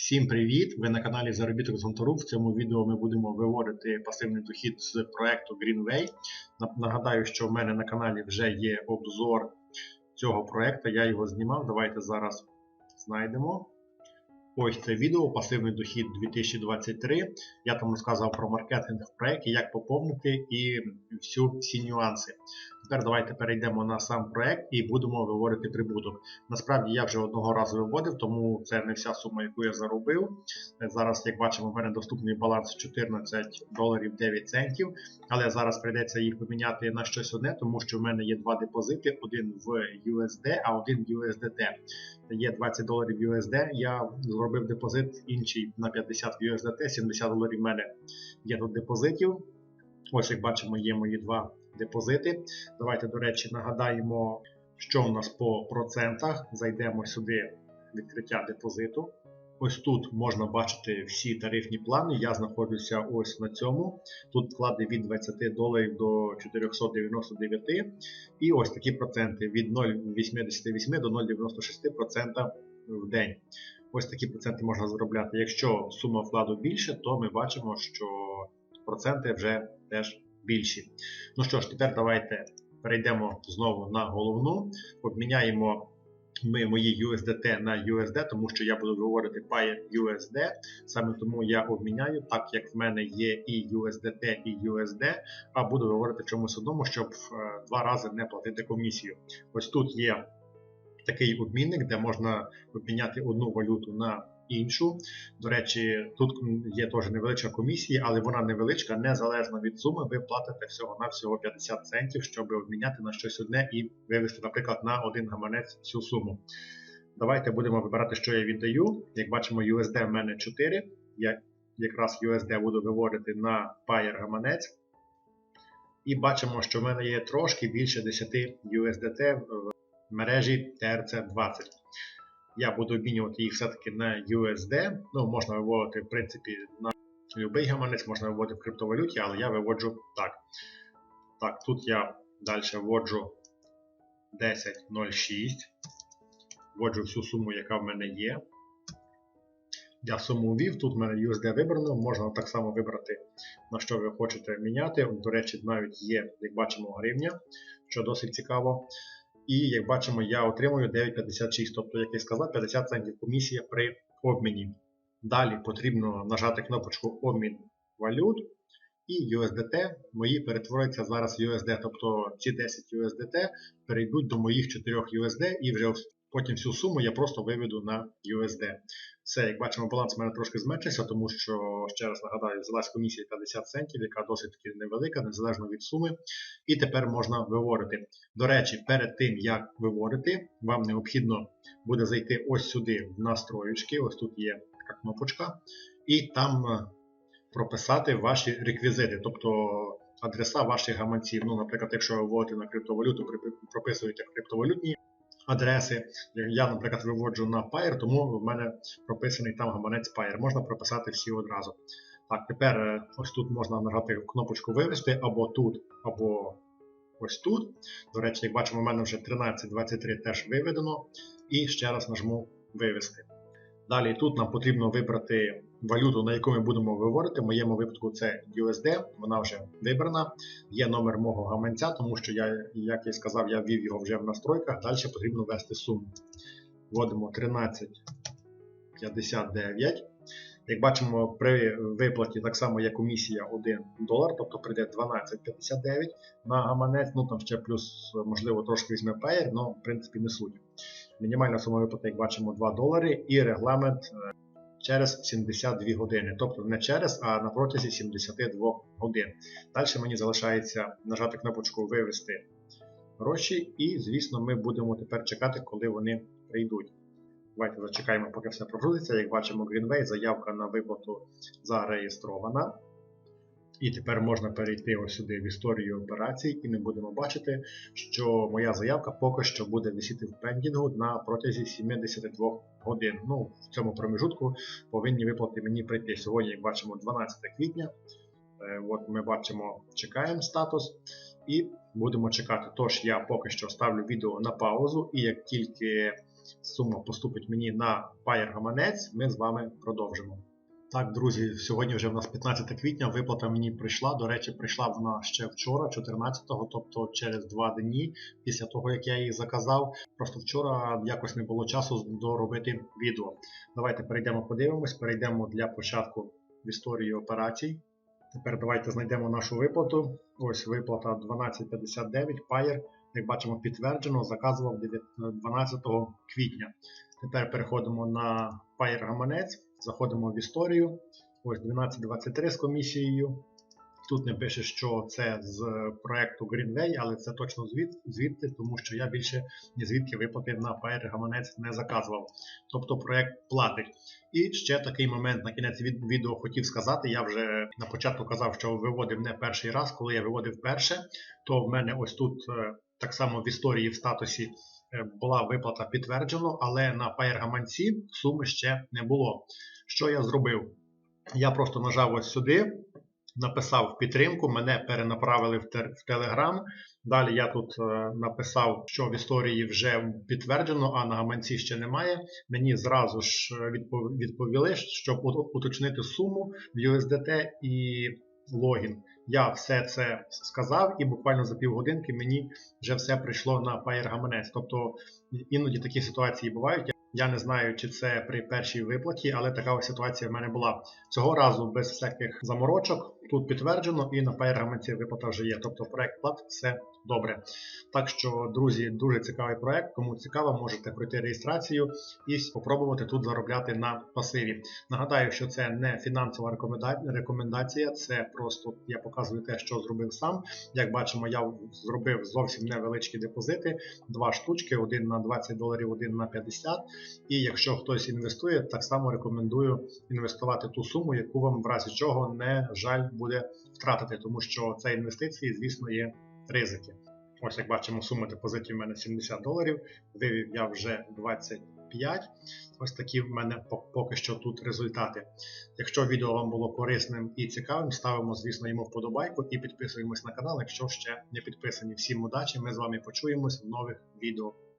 Всім привіт! Ви на каналі Заробіток з Гонтору. В цьому відео ми будемо виводити пасивний дохід з проекту Greenway. Нагадаю, що в мене на каналі вже є обзор цього проекту. Я його знімав. Давайте зараз знайдемо. Ось це відео Пасивний дохід 2023. Я там розказував про маркетинг в проєкті, як поповнити і всю, всі нюанси. Тепер давайте перейдемо на сам проект і будемо виводити прибуток. Насправді я вже одного разу виводив, тому це не вся сума, яку я заробив. Зараз, як бачимо, в мене доступний баланс 14 доларів 9 центів. Але зараз прийдеться їх поміняти на щось одне, тому що в мене є два депозити: один в USD, а один в USDT. Є 20 доларів USD. Я зробив депозит, інший на 50 в USDT, 70 доларів в мене є тут депозитів. Ось, як бачимо, є мої два депозити. Давайте, до речі, нагадаємо, що у нас по процентах. Зайдемо сюди відкриття депозиту. Ось тут можна бачити всі тарифні плани. Я знаходжуся ось на цьому. Тут вклади від 20 доларів до 499. І ось такі проценти від 0,88 до 0,96% в день. Ось такі проценти можна заробляти. Якщо сума вкладу більше, то ми бачимо, що проценти вже теж більші. Ну що ж, тепер давайте перейдемо знову на головну, обміняємо ми мої USDT на USD, тому що я буду виводити Pair USD. Саме тому я обміняю, так як в мене є і USDT, і USD, а буду виводити в чомусь одному, щоб е, два рази не платити комісію. Ось тут є такий обмінник, де можна обміняти одну валюту на іншу. До речі, тут є теж невеличка комісія, але вона невеличка, незалежно від суми. Ви платите всього-навсього 50 центів, щоб обміняти на щось одне і вивести, наприклад, на один гаманець всю суму. Давайте будемо вибирати, що я віддаю. Як бачимо, USD в мене 4. Я якраз USD буду виводити на Payer гаманець. І бачимо, що в мене є трошки більше 10 USDT в мережі TRC20 я буду обмінювати їх все-таки на USD. Ну, можна виводити, в принципі, на будь-який гаманець, можна виводити в криптовалюті, але я виводжу так. Так, тут я далі вводжу 10.06. Вводжу всю суму, яка в мене є. Я суму ввів, тут в мене USD вибрано, можна так само вибрати, на що ви хочете міняти. До речі, навіть є, як бачимо, гривня, що досить цікаво. І як бачимо, я отримую 9,56, тобто, як я сказав, 50 центів комісія при обміні. Далі потрібно нажати кнопочку Обмін валют. І USDT мої перетворюються зараз в USD. Тобто ці 10 USDT перейдуть до моїх 4 USD і вже потім всю суму я просто виведу на USD. Все, як бачимо, баланс у мене трошки зменшився, тому що, ще раз нагадаю, взялась комісія 50 центів, яка досить таки невелика, незалежно від суми. І тепер можна виводити. До речі, перед тим, як виводити, вам необхідно буде зайти ось сюди в настроєчки, ось тут є така кнопочка, і там е, прописати ваші реквізити, тобто адреса ваших гаманців. Ну, Наприклад, якщо ви вводите на криптовалюту, прописуєте криптовалютні адреси. Я, наприклад, виводжу на Pair, тому в мене прописаний там гаманець Pair. Можна прописати всі одразу. Так, тепер е, ось тут можна нажати кнопочку вивести або тут, або ось тут. До речі, як бачимо, у мене вже 13.23 теж виведено. І ще раз нажму вивести. Далі тут нам потрібно вибрати валюту, на яку ми будемо виводити. В моєму випадку це USD, вона вже вибрана. Є номер мого гаманця, тому що, я, як я сказав, я ввів його вже в настройках. Далі потрібно ввести суму. Вводимо 13,59. Як бачимо, при виплаті так само є комісія 1 долар, тобто прийде 12,59 на гаманець. Ну там ще плюс, можливо, трошки візьме Payer, але в принципі не суть. Мінімальна сума виплати, як бачимо, 2 долари і регламент е, через 72 години. Тобто не через, а на протязі 72 годин. Далі мені залишається нажати кнопочку Вивести гроші, і, звісно, ми будемо тепер чекати, коли вони прийдуть. Давайте зачекаємо, поки все прогрузиться. Як бачимо, Greenway, заявка на виплату зареєстрована. І тепер можна перейти ось сюди в історію операцій, і ми будемо бачити, що моя заявка поки що буде висіти в пендінгу на протязі 72 годин. Ну, В цьому проміжутку повинні виплати мені прийти. Сьогодні, як бачимо, 12 квітня. Е, от Ми бачимо, чекаємо статус і будемо чекати. Тож я поки що ставлю відео на паузу, і як тільки сума поступить мені на Payer гаманець, ми з вами продовжимо. Так, друзі, сьогодні вже в нас 15 квітня, виплата мені прийшла. До речі, прийшла вона ще вчора, 14-го, тобто через два дні після того, як я її заказав. Просто вчора якось не було часу доробити відео. Давайте перейдемо, подивимось, перейдемо для початку в історію операцій. Тепер давайте знайдемо нашу виплату. Ось виплата 12.59, Payer, як бачимо, підтверджено, заказував 12 квітня. Тепер переходимо на Payer гаманець. Заходимо в історію. Ось 12.23 з комісією. Тут не пише, що це з проекту Greenway, але це точно звід, звідти, тому що я більше ні звідки виплати на Payer гаманець не заказував. Тобто проект платить. І ще такий момент на кінець від, відео хотів сказати. Я вже на початку казав, що виводив не перший раз. Коли я виводив перше, то в мене ось тут е, так само в історії в статусі була виплата підтверджено, але на Payer гаманці суми ще не було. Що я зробив? Я просто нажав ось сюди, написав підтримку, мене перенаправили в, Telegram. Далі я тут е, написав, що в історії вже підтверджено, а на гаманці ще немає. Мені зразу ж відпов- відповіли, щоб уточнити суму в USDT і логін. Я все це сказав, і буквально за півгодинки мені вже все прийшло на Payer гаманець. Тобто іноді такі ситуації бувають. Я не знаю, чи це при першій виплаті, але така ось ситуація в мене була. Цього разу без всяких заморочок. Тут підтверджено і на гаманці виплата вже є. Тобто проект плат все добре. Так що, друзі, дуже цікавий проект. Кому цікаво, можете пройти реєстрацію і спробувати тут заробляти на пасиві. Нагадаю, що це не фінансова рекомендація, це просто я показую те, що зробив сам. Як бачимо, я зробив зовсім невеличкі депозити, два штучки, один на 20 доларів, один на 50. І якщо хтось інвестує, так само рекомендую інвестувати ту суму, яку вам в разі чого не жаль буде втратити, тому що це інвестиції, звісно, є ризики. Ось як бачимо, сума депозитів в мене 70 доларів, вивів я вже 25. Ось такі в мене поки що тут результати. Якщо відео вам було корисним і цікавим, ставимо, звісно, йому вподобайку і підписуємось на канал, якщо ще не підписані. Всім удачі! Ми з вами почуємось в нових відео.